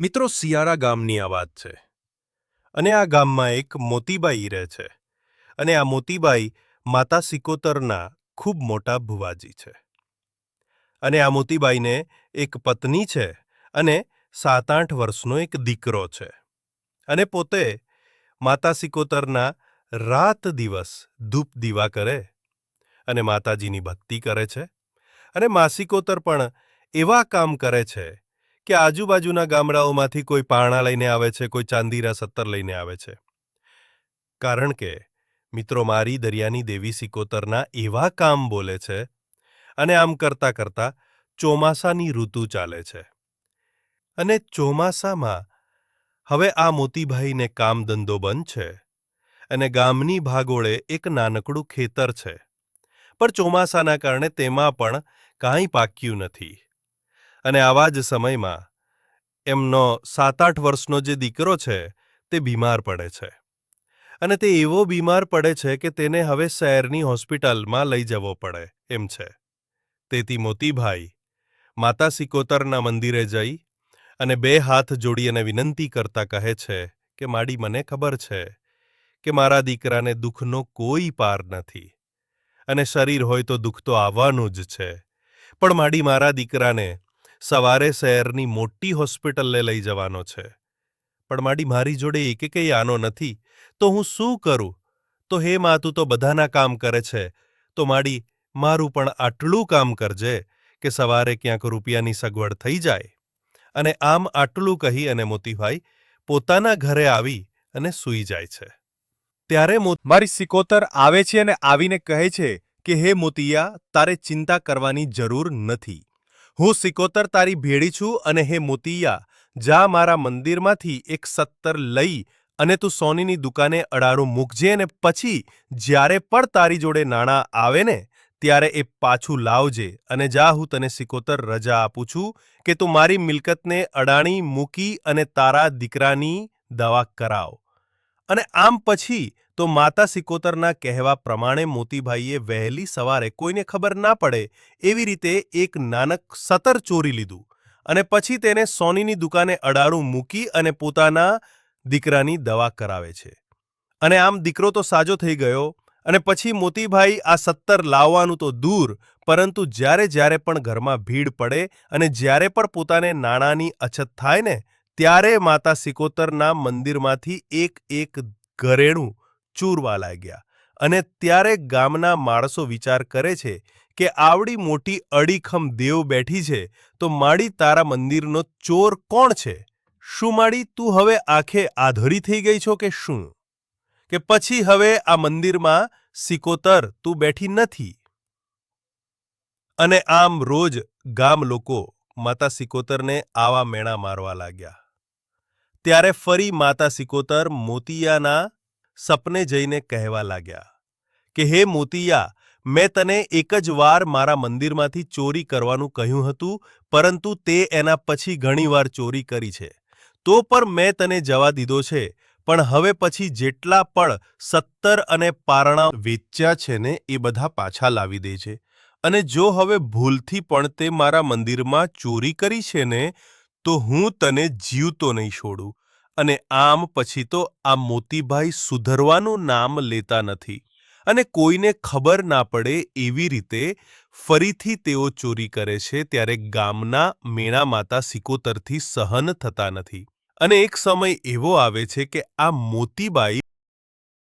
મિત્રો સિયારા ગામની આ વાત છે. અને આ ગામમાં એક મોતીબાઈ રહે છે. અને આ મોતીબાઈ માતા સિકોતરના ખૂબ મોટા ભુવાજી છે. અને આ મોતીબાઈને એક પત્ની છે અને સાત આઠ વર્ષનો એક દીકરો છે. અને પોતે માતા સિકોતરના રાત દિવસ ધૂપ દીવા કરે અને માતાજીની ભક્તિ કરે છે. અને માસિકોતર પણ એવા કામ કરે છે કે આજુબાજુના ગામડાઓમાંથી કોઈ પારણા લઈને આવે છે, કોઈ ચાંદીરા સત્તર લઈને આવે છે? કારણ કે, મિત્રો, મારી દરિયાની દેવી સિકોતરના એવા કામ બોલે છે અને આમ કરતા કરતા ચોમાસાની ઋતુ ચાલે છે. અને ચોમાસામાં હવે આ મોતીભાઈને કામ ધંધો બંધ છે અને ગામની ભાગોળે એક નાનકડું ખેતર છે. પણ ચોમાસાના કારણે તેમાં પણ કાંઈ પાક્યું નથી. અને આવા જ સમયમાં એમનો સાત આઠ વર્ષનો જે દીકરો છે તે બીમાર પડે છે. અને તે એવો બીમાર પડે છે કે તેને હવે શહેરની હોસ્પિટલમાં લઈ જવો પડે એમ છે. તેથી મોતીભાઈ માતા સિકોતરના મંદિરે જઈ અને બે હાથ જોડી અને વિનંતી કરતા કહે છે કે, માડી, મને ખબર છે કે મારા દીકરાને દુઃખનો કોઈ પાર નથી અને શરીર હોય તો દુઃખ તો આવવાનું જ છે. પણ માડી, મારા દીકરાને સવારે શહેરની મોટી હોસ્પિટલને લઈ જવાનો છે. પણ માડી મારી જોડે એકેકેય આનો નથી, તો હું શું કરું? તો હે મા, તું તો બધાના કામ કરે છે. તો માડી, મારું પણ આટલું કામ કરજે કે સવારે ક્યાંક રૂપિયાની સગવડ થઈ જાય. અને આમ આટલું કહી અને મોતીભાઈ પોતાના ઘરે આવી અને સૂઈ જાય છે. ત્યારે મારી સિકોતર આવે છે અને આવીને કહે છે કે, હે મોતિયા, તારે ચિંતા કરવાની જરૂર નથી. હું સિકોતર તારી ભેડી છું અને હે મોતિયા, જા મારા મંદિરમાંથી એક સત્તર લઈ અને તું સોનીની દુકાને અડાડું મૂકજે અને પછી જ્યારે પણ તારી જોડે નાણાં આવે ને, ત્યારે એ પાછું લાવજે અને જા, હું તને સિકોતર રજા આપું છું કે તું મારી મિલકતને અડાણી મૂકી અને તારા દીકરાની દવા કરાવ. અને આમ પછી તો માતા સિકોતરના કહેવા પ્રમાણે મોતીભાઈએ વહેલી સવારે કોઈને ખબર ના પડે એવી રીતે એક નાનક સતર ચોરી લીધું અને પછી તેને સોનીની દુકાને અડાડું મૂકી અને પોતાના દીકરાની દવા કરાવે છે. અને આમ દીકરો તો સાજો થઈ ગયો અને પછી મોતીભાઈ આ સત્તર લાવવાનું તો દૂર પરંતુ જ્યારે જ્યારે પણ ઘરમાં ભીડ પડે અને જ્યારે પણ પોતાને નાણાંની અછત થાય ને ત્યારે માતા સિકોતરના મંદિરમાંથી એક એક ઘરેણું ચૂરવા લાગ્યા અને ત્યારે ગામના માણસો વિચાર કરે છે કે આવડી મોટી અડીખમ દેવ બેઠી છે તો માડી તારા મંદિરનો ચોર કોણ છે? શું માડી, તું હવે આંખે આધરી થઈ ગઈ છો કે શું? કે પછી હવે આ મંદિરમાં સિકોતર તું બેઠી નથી? અને આમ રોજ ગામ લોકો માતા સિકોતરને આવા મેણા મારવા લાગ્યા. ત્યારે ફરી માતા સિકોતર મોતિયાના સપને જઈને કહેવા લાગ્યા કે, હે મોતિયા, મેં તને એક જ વાર મારા મંદિરમાંથી ચોરી કરવાનું કહ્યું હતું, પરંતુ તે એના પછી ઘણીવાર ચોરી કરી છે. તો પણ મેં તને જવા દીધો છે, પણ હવે પછી જેટલા પણ સત્તર અને પારણા વેચ્યા છે ને, એ બધા પાછા લાવી દે છે. અને જો હવે ભૂલથી પણ તે મારા મંદિરમાં ચોરી કરી છે ને તો હું તને જીવતો નહીં છોડું. અને આમ પછી તો આ મોતીભાઈ સુધરવાનું નામ લેતા નથી. અને કોઈને ખબર ના પડે એવી રીતે ફરીથી તેઓ ચોરી કરે છે ત્યારે ગામના મેણા માતા સિકોતરથી સહન થતા નથી. અને એક સમય એવો આવે છે કે આ મોતીબાઈ